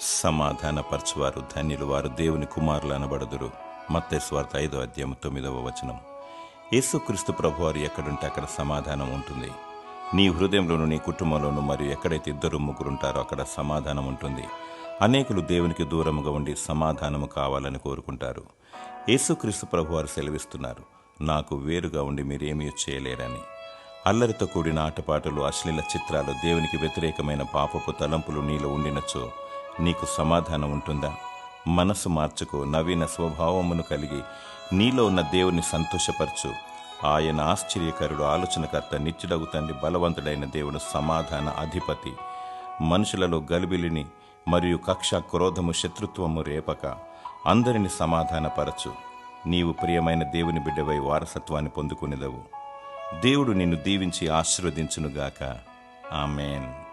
సమాధానపరచువారు ధన్యులు వారు దేవుని కుమారులు అనబడుదురు. మత్తేశ్వార్త ఐదో అధ్యాయం తొమ్మిదవ వచనం యేసుక్రీస్తు ప్రభువారు ఎక్కడుంటే అక్కడ సమాధానం ఉంటుంది. నీ హృదయంలోను నీ కుటుంబంలోను మరియు ఎక్కడైతే ఇద్దరు ముగ్గురుంటారో అక్కడ సమాధానం ఉంటుంది. అనేకులు దేవునికి దూరముగా ఉండి సమాధానము కావాలని కోరుకుంటారు. యేసుక్రీస్తు ప్రభువారు సెలవిస్తున్నారు నాకు వేరుగా ఉండి మీరేమీ చేయలేరని. అల్లరితో కూడిన ఆటపాటలు అశ్లీల చిత్రాలు దేవునికి వ్యతిరేకమైన పాపపు తలంపులు నీలో ఉండినచో నీకు సమాధానం ఉంటుందా? మనసు మార్చుకు నవీన స్వభావమును కలిగి నీలో ఉన్న దేవుని సంతోషపరచు. ఆయన ఆశ్చర్యకరుడు ఆలోచనకర్త నిత్యుడగు తండ్రి బలవంతుడైన దేవుడు సమాధాన అధిపతి. మనుషులలో గలిబిలిని మరియు కక్ష క్రోధము శత్రుత్వము రేపక. అందరిని సమాధానపరచు. నీవు ప్రియమైన దేవుని బిడ్డవై వారసత్వాన్ని పొందుకునేదవు. దేవుడు నిన్ను దీవించి ఆశీర్వదించునుగాక. ఆమెన్.